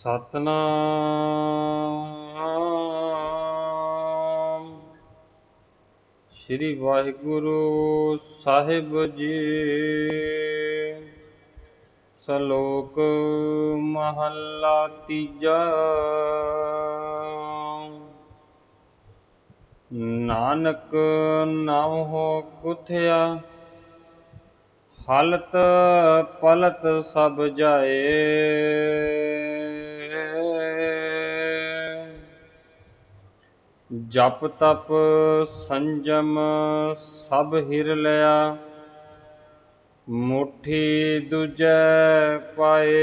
ਸਤਨਾਮ। ਸ੍ਰੀ ਵਾਹਿਗੁਰੂ ਸਾਹਿਬ ਜੀ। ਸ਼ਲੋਕ ਮਹੱਲਾ ਤੀਜਾ। ਨਾਨਕ ਨਾਮ ਹੋ ਗੁਥਿਆ ਹਲਤ ਪਲਤ ਸਭ ਜਾਏ। ਜਪ ਤਪ ਸੰਜਮ ਸਭ ਹਿਰ ਲਿਆ। ਮੁਠੀ ਦੂਜੈ ਪਾਏ।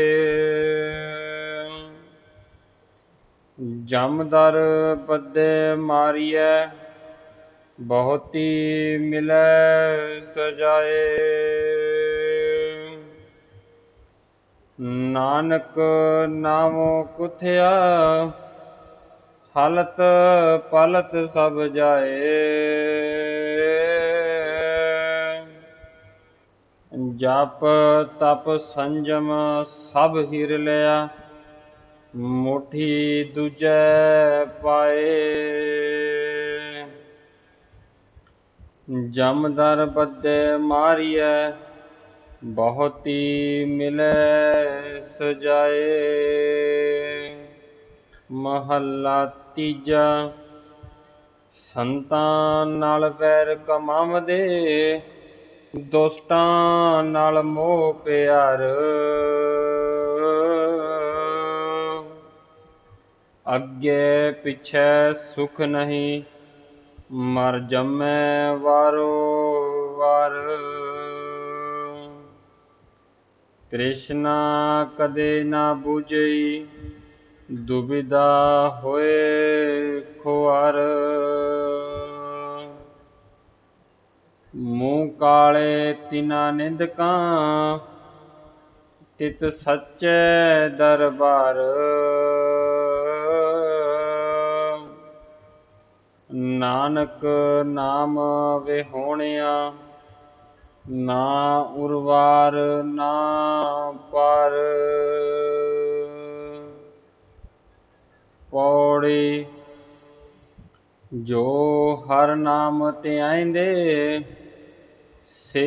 ਜਮਦਰ ਬੱਦੇ ਮਾਰੀਐ, ਬਹੁਤੀ ਮਿਲੈ ਸਜਾਏ। ਨਾਨਕ ਨਾਮੋ ਕੁਥਿਆ ਹਲਤ ਪਲਤ ਸਭ ਜਾਏ। ਜਪ ਤਪ ਸੰਜਮ ਸਭ ਹਿਰ ਲਿਆ, ਮੁਠੀ ਦੂਜੈ ਪਾਏ। ਜਮਦਰ ਬੱਦੇ ਮਾਰੀਐ, ਬਹੁਤੀ ਮਿਲੈ ਸਜਾਏ। ਮਹੱਲਾ ਤੀਜਾ। ਸੰਤਾਂ ਨਾਲ ਵੈਰ ਕਮਾਵਦੇ ਦੁਸ਼ਟਾਂ ਨਾਲ ਮੋਹ ਪਿਆਰ। ਅੱਗੇ ਪਿਛੈ ਸੁਖ ਨਹੀਂ, ਮਰ ਜੰਮੈ ਵਾਰੋ ਵਾਰ। ਤ੍ਰਿਸ਼ਨਾ ਕਦੇ ਨਾ ਬੁਝਈ ਦੁਬਿਦਾ ਹੋਏ ਖੁਆਰ। ਮੂੰਹ ਕਾਲੇ ਤਿਨਾ ਨਿੰਦਕਾਂ, ਤਿਤ ਸੱਚੇ ਦਰਬਾਰ। ਨਾਨਕ ਨਾਮ ਵਿਹੋਣਿਆ, ਨਾ ਉਰਵਾਰ ਨਾ ਪਰ। ਪੌੜੀ, ਜੋ ਹਰ ਨਾਮ ਤੇ ਆਇਂਦੇ, ਸੇ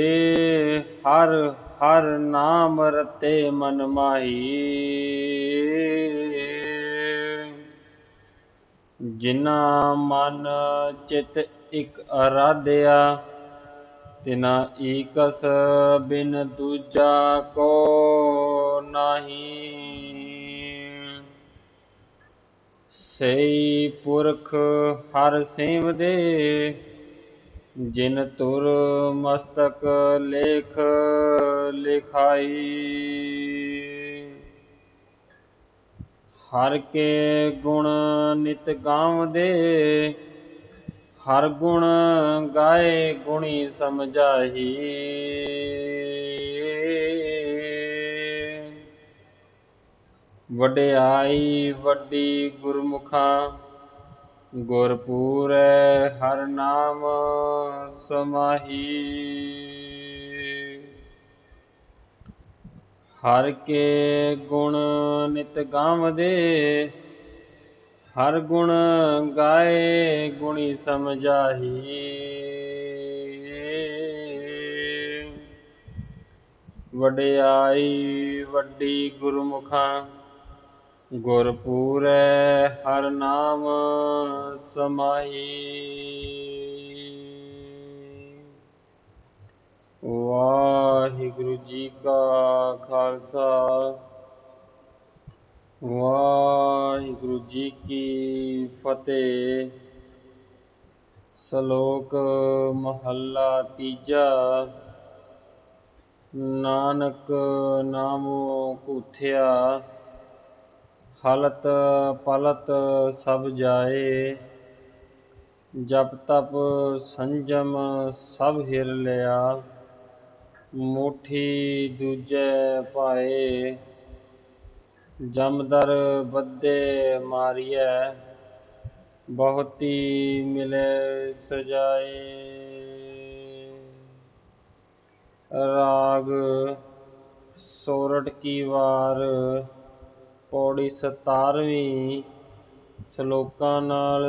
ਹਰ ਹਰ ਨਾਮ ਰਤੇ ਮਨ ਮਾਹੀ। ਜਿਨਾ ਮਨ ਚਿਤ ਇਕ ਅਰਾਧਿਆ, ਤਿਨਾ ਈਕਸ ਬਿਨ ਦੂਜਾ ਕੋ ਨਾਹੀ। ਸਈ ਪੁਰਖ ਹਰ ਸੇਵਦੇ, ਜਿਨ ਤੁਰ ਮਸਤਕ ਲੇਖ ਲਿਖਾਈ। ਹਰ ਕੇ ਗੁਣ ਨਿਤ ਗਾਵਦੇ ਹਰ ਗੁਣ ਗਾਏ ਗੁਣੀ ਸਮਝਾਹੀ। ਵਡਿਆਈ ਵੱਡੀ ਗੁਰਮੁਖਾਂ, ਗੁਰਪੂਰੈ ਹਰ ਨਾਮ ਸਮਾਹੀ। ਹਰ ਕੇ ਗੁਣ ਨਿਤ ਗਾਵਦੇ, ਹਰ ਗੁਣ ਗਾਏ ਗੁਣੀ ਸਮਝਾਹੀ। ਵਡਿਆਈ ਵੱਡੀ ਗੁਰਮੁਖਾਂ ਗੁਰਪੂਰੈ ਹਰ ਨਾਮ ਸਮਾਈ। ਵਾਹਿਗੁਰੂ ਜੀ ਕਾ ਖਾਲਸਾ। ਵਾਹਿਗੁਰੂ ਜੀ ਕੀ ਫਤਿਹ। ਸ਼ਲੋਕ ਮਹੱਲਾ ਤੀਜਾ। ਨਾਨਕ ਨਾਮੋ ਕੁਥਿਆ ਹਲਤ ਪਲਤ ਸਭ ਜਾਏ, ਜਪ ਤਪ ਸੰਜਮ ਸਭ ਹਿਰ ਲਿਆ, ਮੁਠੀ ਦੂਜੇ ਪਾਏ ਜਮਦਰ ਬੱਦੇ ਮਾਰੀਐ, ਬਹੁਤੀ ਮਿਲੇ ਸਜਾਏ। ਰਾਗ ਸੋਰਠ ਕੀ ਵਾਰ ਪੌੜੀ ਸਤਾਰਵੀਂ ਸ਼ਲੋਕਾਂ ਨਾਲ